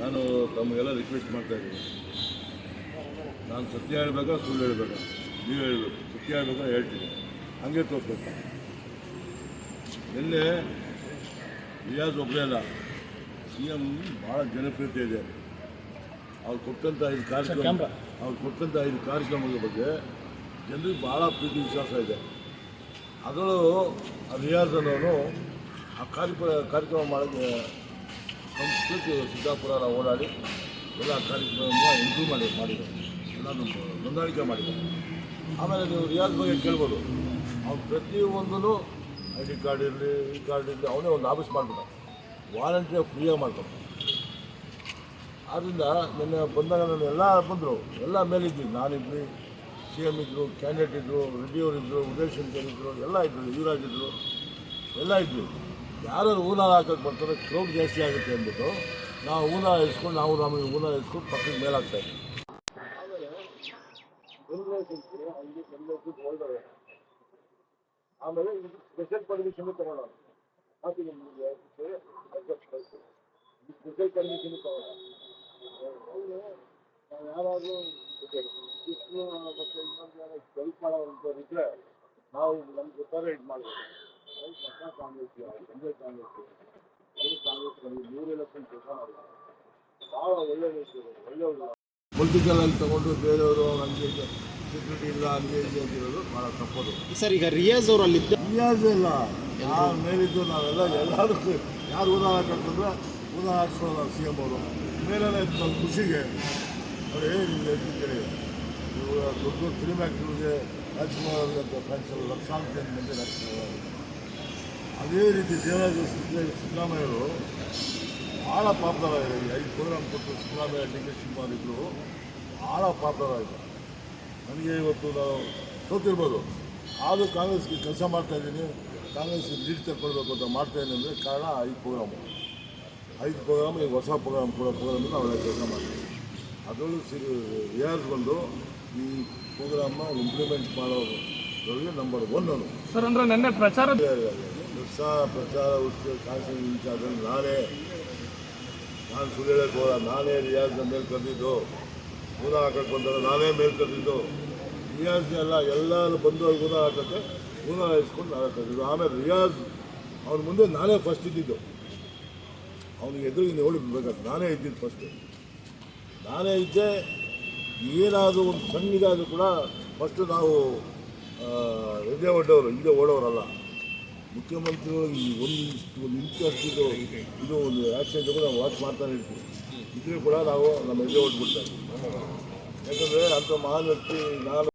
ನಾನು ತಮಗೆಲ್ಲ ರಿಕ್ವೆಸ್ಟ್ ಮಾಡ್ತಾ ಇದ್ದೀನಿ. ನಾನು ಸತ್ಯ ಹೇಳ್ಬೇಕಾ ಸುಳ್ಳು ಹೇಳ್ಬೇಕಾ? ನೀವು ಹೇಳ್ಬೇಕು. ಸತ್ಯ ಹೇಳ್ಬೇಕಾ ಹೇಳ್ತೀನಿ. ಹಂಗೆ ತೋರಿಸ್ಬೇಕು. ನಿನ್ನೆ ರಿಯಾಜ್ ಒಬ್ಬರೇ ಅಲ್ಲ ಸಿ ಎಂ ಭಾಳ ಜನಪ್ರಿಯತೆ ಇದೆ. ಅವ್ರು ಕೊಟ್ಟಂಥ ಐದು ಕಾರ್ಯಕ್ರಮ ಅವ್ರು ಕೊಟ್ಟಂಥ ಐದು ಕಾರ್ಯಕ್ರಮಗಳ ಬಗ್ಗೆ ಜನರಿಗೆ ಭಾಳ ಪ್ರೀತಿ ವಿಶ್ವಾಸ ಇದೆ. ಅದರಲ್ಲೂ ಆ ರಿಯಾಜ್ ಅನ್ನೋನು ಆ ಕಾರ್ಯಕ್ರಮ ಕಾರ್ಯಕ್ರಮ ಮಾಡೋಕ್ಕೆ ಸಂಸ್ಕೃತಿ ಸಿದ್ದಾಪುರ ಓಡಾಡಿ ಎಲ್ಲ ಕಾರ್ಯಕ್ರಮವನ್ನು ಇಂಪ್ರೂವ್ ಮಾಡಿ ಮಾಡಿದ್ದಾರೆ ಎಲ್ಲನೂ ಹೊಂದಾಣಿಕೆ ಮಾಡಿದ್ದಾರೆ ಆಮೇಲೆ ನೀವು ರಿಯಾಜ್ ಬಗ್ಗೆ ಕೇಳ್ಬೋದು. ಅವ್ನು ಪ್ರತಿಯೊಂದೂ ಐ ಡಿ ಕಾರ್ಡ್ ಇರಲಿ, ಈ ಕಾರ್ಡ್ ಇರಲಿ, ಅವನೇ ಒಂದು ಆಫೀಸ್ ಮಾಡಿಬಿಟ್ಟ ವಾಲಂಟಿಯರ್ ಫ್ರೀಯಾಗಿ ಮಾಡ್ಕೊಂಡು ಆದ್ದರಿಂದ ನಿನ್ನೆ ಬಂದಾಗ ನಾನು ಎಲ್ಲ ಬಂದರು. ಎಲ್ಲ ಮೇಲಿದ್ವಿ ನಾನಿದ್ವಿ. ಸಿ ಎಂ ಇದ್ದರು ಕ್ಯಾಂಡಿಡೇಟ್ ಇದ್ದರು ರೆಡ್ಡಿಯವರು ಇದ್ದರು ಉದಯ್ ಶಂಕರ್ ಇದ್ದರು ಎಲ್ಲ ಇದ್ದರು ಯುವರಾಜ್ ಇದ್ದರು ಎಲ್ಲ ಇದ್ವಿ. ಯಾರು ಹೂನಾರ ಹಾಕಕ್ಕೆ ಬರ್ತಾರೆ ಕ್ರೌಡ್ ಜಾಸ್ತಿ ಆಗುತ್ತೆ ಅಂದ್ಬಿಟ್ಟು ನಾವು ಹೂನಾರ ಇಸ್ಕೊಂಡು ನಾವು ನಮಗೆ ಹೂನ ಇಸ್ಕೊಂಡು ಪಕ್ಕದ ಮೇಲೆ ಹಾಕ್ತಾ ಇದ್ವಿ. ಆಮೇಲೆ ಸ್ಪೆಷಲ್ ಪರ್ಮಿಷನ್ ತಗೊಳ್ಳೋಣ. ಸ್ಪೆಷಲ್ ಪರ್ಮಿಷನ್ ನಾವು ಯಾರಾದರೂ ಇಷ್ಟು ಹೆಲ್ಪ್ ಮಾಡೋರು ಇದ್ದರೆ ನಾವು ನಮ್ಗೆ ಗೊತ್ತಾದ್ರೆ ಇದು ಹೊಸ ಕಾಂಗ್ರೆಸ್ ಸಂಜಯ್ ಕಾಂಗ್ರೆಸ್ ಅವರು ಕಾಂಗ್ರೆಸ್ ನೂರು ಎಲೆಕ್ಷನ್ ಕೆಲಸ ಮಾಡಿದ್ದಾರೆ ಭಾಳ ಒಳ್ಳೆ ಒಳ್ಳೆ ಪೊಲಿಟಿಕಲ್ ಆಗಿ ತಗೊಂಡು ಬೇರೆಯವರು ನನಗೆ ಸೆಕ್ಯೂರಿಟಿ ಇಲ್ಲ ಹಂಗೆ ಹಿಂಗೆ ಅಂತಿರೋದು ಭಾಳ ತಪ್ಪದು. ಸರ್ ಈಗ ರಿಯಾಜ್ ಅವರು ಅಲ್ಲಿದ್ದ ರಿಯಾಜ್ ಇಲ್ಲ. ಯಾರ ಮೇಲಿದ್ದು ನಾವೆಲ್ಲ ಎಲ್ಲರೂ ಯಾರು ಊದ ಹಾಕಂತಂದ್ರೆ ಊದ ಹಾಕ್ಸೋಲ್ಲ ಸಿ ಎಂ ಅವರು. ಮೇಲೆಲ್ಲ ಇತ್ತು ನಮ್ಮ ಖುಷಿಗೆ ಅವ್ರು ಏನು ಹೇಳ್ತಿದ್ದೀರಿ ದೊಡ್ಡ ದೊಡ್ಡ ಫಿಲ್ಮ್ ಆ್ಯಕ್ಟ್ರಿಗೆ ರಾಜ್ಕುಮಾರ್ ಅವ್ರಿಗೆ ಅಂತ ಎಲ್ಲ ಲಕ್ಷಾಂತರ ಮಂದಿ ರಾಜ್ಕುಮಾರ್ ಅವರು. ಅದೇ ರೀತಿ ದೇವರಾಜ ಸಿದ್ದ- ಸಿದ್ದರಾಮಯ್ಯರು ಭಾಳ ಪಾತ್ರರಾಗಿದ್ದಾರೆ. ಐದು ಪ್ರೋಗ್ರಾಮ್ ಕೊಟ್ಟು ಸಿದ್ದರಾಮಯ್ಯ ಡಿ ಕೆ ಶಿವಕುಮಾರ್ ಇದ್ದರು ಭಾಳ ಪಾತ್ರರಾಗಿದ್ದಾರೆ. ನನಗೆ ಇವತ್ತು ನಾವು ಸೋತಿರ್ಬೋದು. ಆದರೂ ಕಾಂಗ್ರೆಸ್ಗೆ ಕೆಲಸ ಮಾಡ್ತಾ ಇದ್ದೀನಿ. ಕಾಂಗ್ರೆಸ್ ಲೀಡ್ ತಗೊಳ್ಬೇಕು ಅಂತ ಮಾಡ್ತಾಯಿದ್ದೀನಿ ಅಂದರೆ ಕಾರಣ ಐದು ಪ್ರೋಗ್ರಾಮ್ ಐದು ಪ್ರೋಗ್ರಾಮ್ ಈಗ ಹೊಸ ಪ್ರೋಗ್ರಾಮ್ ಕೂಡ ಪ್ರೋಗ್ರಾಮ್ ನಾವೆಲ್ಲ ಕೆಲಸ ಮಾಡ್ತೀವಿ ಅದರಲ್ಲೂ ಸಿ ರಿಯಾಜ್ ಬಂದು ಈ ಪ್ರೋಗ್ರಾಮ್ನ ಇಂಪ್ಲಿಮೆಂಟ್ ಮಾಡೋದ್ರೊಳಗೆ ನಂಬರ್ ಒನ್ ಅವರು ಸರ್ ಅಂದರೆ ನಿನ್ನೆ ಪ್ರಚಾರ ಹೊಸ ಪ್ರಚಾರ ಉತ್ಸವ ಕಾನ್ಸಲ್ ಇನ್ಚಾರ್ಜ್ ನಾನೇ, ನಾನು ಸುಳ್ಳು ಹೇಳಕ್ಕೆ ನಾನೇ ರಿಯಾಜ್ನ ಮೇಲೆ ಕರೆದಿದ್ದು ಕೂಡ ಹಾಕಕ್ಕೆ ಬಂದಾಗ ನಾನೇ ಮೇಲೆ ಕರೆದಿದ್ದು. ರಿಯಾಜ್ ಎಲ್ಲ ಎಲ್ಲರೂ ಬಂದು ಕೂಡ ಹಾಕಕ್ಕೆ ಕೂಡ ಇಸ್ಕೊಂಡು ನಾನೇ ಕರೆದಿದ್ದು. ಆಮೇಲೆ ರಿಯಾಜ್, ಅವನ ಮುಂದೆ ನಾನೇ ಫಸ್ಟ್ ಇದ್ದಿದ್ದು. ಅವ್ನಿಗೆ ಎದುರಿಗೆ ನೋಡಿ ಬೇಕಾದ್ರೆ ನಾನೇ ಇದ್ದಿದ್ದು ಫಸ್ಟು ನಾನೇ ಇದ್ದೆ, ಏನಾದರೂ ಒಂದು ಸಣ್ಣ ಇದಾದರೂ ಕೂಡ ಫಸ್ಟ್ ನಾವು ಎದೆ ಒಡ್ಡೋರು ಹಿಂದೆ ಓಡೋರಲ್ಲ. ಮುಖ್ಯಮಂತ್ರಿಗಳು ಈ ಒಂದು ಇಂಚು ಅಷ್ಟಿದ್ದು ಇದು ಒಂದು ಆ್ಯಕ್ಷನ್ ಕೂಡ ನಾವು ವಾಚ್ ಮಾಡ್ತಾನೆ ಇರ್ತೀವಿ. ಇದ್ರೂ ಕೂಡ ನಾವು ನಮ್ಮ ಎದೆ ಹೊಡ್ಬಿಡ್ತಾ ಇದ್ವಿ ಯಾಕಂದರೆ ಅಂಥ ಮಹಾನ್ ವ್ಯಕ್ತಿ ನಾನು